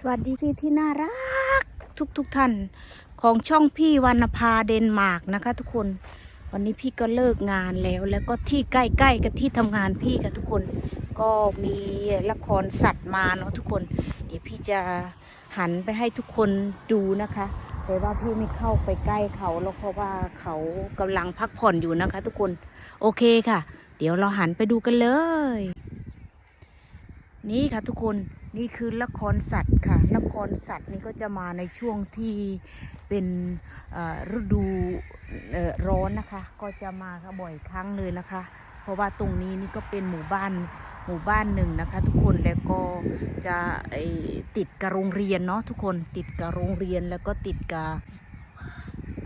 สวัสดีที่ที่น่ารัก ทุกทุกท่านของช่องพี่วรรณภาเดนมาร์กนะคะ ทุกคนวันนี้พี่ก็เลิกงานแล้ว แล้วก็ที่ใกล้ๆกับที่ทำงานพี่ค่ะทุกคน ก็มีละครสัตว์มาเนาะทุกคน เดี๋ยวพี่จะหันไปให้ทุกคนดูนะคะ แต่ว่าพี่ไม่เข้าไปใกล้เขาแล้วเพราะว่าเขากำลังพักผ่อนอยู่นะคะ ทุกคนโอเคค่ะ เดี๋ยวเราหันไปดูกันเลย นี่ค่ะทุกคนนี่คือละครสัตว์ค่ะละครสัตว์นี่ก็จะมาในช่วงที่เป็นฤดูร้อนนะคะ ก็จะมาค่ะบ่อยครั้งเลยนะคะ เพราะว่าตรงนี้นี่ก็เป็นหมู่บ้านหมู่บ้านหนึ่งนะคะ ทุกคนแล้วก็จะติดกับโรงเรียนเนาะทุกคนติดกับโรงเรียนแล้วก็ติดกับ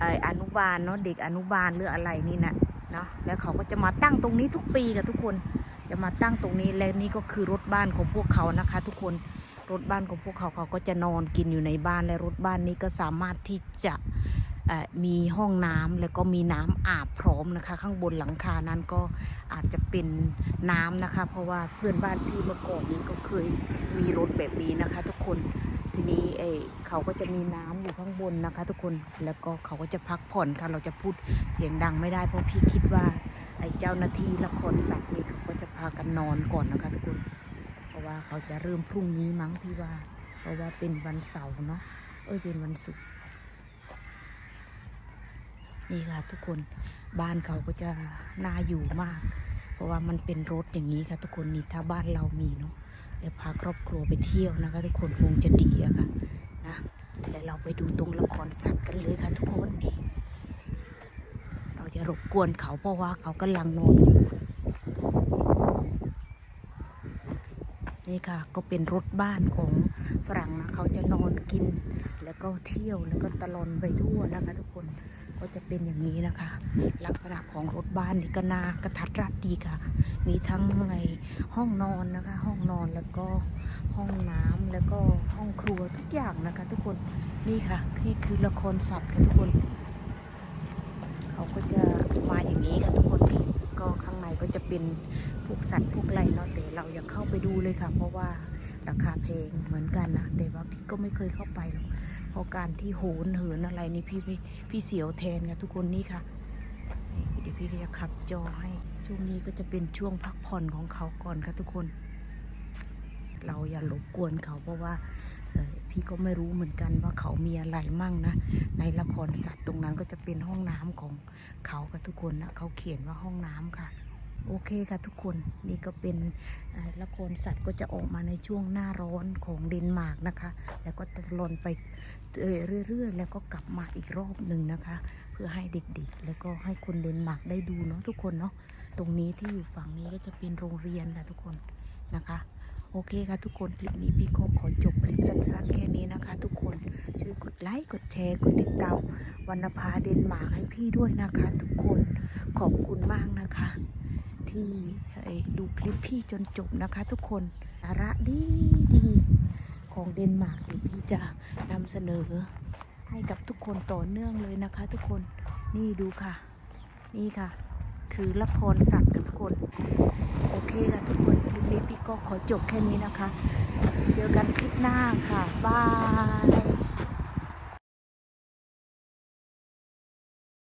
ออนุบาลเนาะเด็กอนุบาลหรืออะไรนี่นะเนาะแล้วเขาก็จะมาตั้งตรงนี้ทุกปีค่ะทุกคน จะมาตั้งตรงนี้และนี่ก็คือรถบ้านของพวกเขานะคะ ทุกคนรถบ้านของพวกเขาเขาก็จะนอนกินอยู่ในบ้านและรถบ้านนี้ก็สามารถที่จะมีห้องน้ำแล้วก็มีน้ำอาบพร้อมนะคะ ข้างบนหลังคานั้นก็อาจจะเป็นน้ำนะคะ เพราะว่าเพื่อนบ้านพี่เมื่อก่อนนี้ก็เคยมีรถแบบนี้นะคะ ทุกคนทีนี้เอเขาก็จะมีน้ำอยู่ข้างบนนะคะ ทุกคนแล้วก็เขาก็จะพักผ่อนค่ะเราจะพูดเสียงดังไม่ได้เพราะพี่คิดว่าไอ้เจ้าหน้าที่ละครสัตว์นี่เขาก็ พากันนอนก่อนนะคะทุกคน เพราะว่าเขาจะเริ่มพรุ่งนี้มั้งพี่ว่า เพราะว่าเป็นวันเสาร์เนาะ เอ้ยเป็นวันศุกร์ นี่ค่ะทุกคน บ้านเขาก็จะน่าอยู่มาก เพราะว่ามันเป็นรถอย่างนี้ค่ะทุกคนนี่ถ้าบ้านเรามีเนาะเดี๋ยวพาครอบครัวไปเที่ยวนะคะ ทุกคนคงจะดีอะค่ะนะเดี๋ยวเราไปดูตรงละครสัตว์กันเลยค่ะทุกคน เราจะรบกวนเขาเพราะว่าเขากำลังนอนอยู่ นี่ค่ะ ก็เป็นรถบ้านของฝรั่งนะเขาจะนอนกิน แล้วก็เที่ยวแล้วก็ตะลอนไปทั่วนะคะทุกคนก็จะเป็นอย่างนี้นะคะ ลักษณะของรถบ้านนี่ก็น่ากระทัดรัดดีค่ะ มีทั้งในห้องนอนนะคะ ห้องนอนแล้วก็ห้องน้ำแล้วก็ห้องครัวทุกอย่างนะคะ ทุกคนนี่ค่ะนี่คือละครสัตว์ค่ะทุกคน เขาก็จะมาอย่างนี้ค่ะทุกคนนี่ เป็นพวกสัตว์พวกอะไรเนาะแต่เราอย่าเข้าไปดูเลยค่ะ เพราะว่าราคาแพงเหมือนกันนะแต่ว่าพี่ก็ไม่เคยเข้าไปหรอกเพราะการที่โหนเหินอะไรนี่พี่พี่พี่เสียวแทนค่ะทุกคนนี่ค่ะเดี๋ยวพี่ก็จะขับจอให้ช่วงนี้ก็จะเป็นช่วงพักผ่อนของเขาก่อนค่ะทุกคน เราอย่ารบกวนเขาเพราะว่าพี่ก็ไม่รู้เหมือนกันว่าเขามีอะไรมั่งนะ ในละครสัตว์ตรงนั้นก็จะเป็นห้องน้ำของเขากับทุกคนนะเขาเขียนว่าห้องน้ำค่ะ โอเคค่ะทุกคนนี่ก็เป็นละครสัตว์ก็จะออกมาในช่วงหน้าร้อนของเดนมาร์กนะคะ แล้วก็ตะลนไปเอ่อเรื่อยๆ แล้วก็กลับมาอีกรอบหนึ่งนะคะ เพื่อให้เด็กๆ แล้วก็ให้คนเดนมาร์กได้ดูเนาะทุกคนเนาะตรงนี้ที่อยู่ฝั่งนี้ก็จะเป็นโรงเรียนค่ะทุกคนนะคะโอเคค่ะทุกคนคลิปนี้พี่ก็ขอจบคลิปสั้นๆแค่นี้นะคะ ทุกคนช่วยกดไลค์กดแชร์กดติดตามวรรณภาเดนมาร์กให้พี่ด้วยนะคะ ทุกคนขอบคุณมากนะคะ ที่ดูคลิปพี่จนจบนะคะทุกคนสาระดีดีๆของเดนมาร์กเดี๋ยวพี่จะนำเสนอให้กับทุกคนต่อเนื่องเลยนะคะทุกคนนี่ดูค่ะ นี่ค่ะ คือละครสัตว์กับทุกคน โอเคค่ะทุกคนคลิปนี้พี่ก็ขอจบแค่นี้นะคะ เจอกันคลิปหน้าค่ะบาย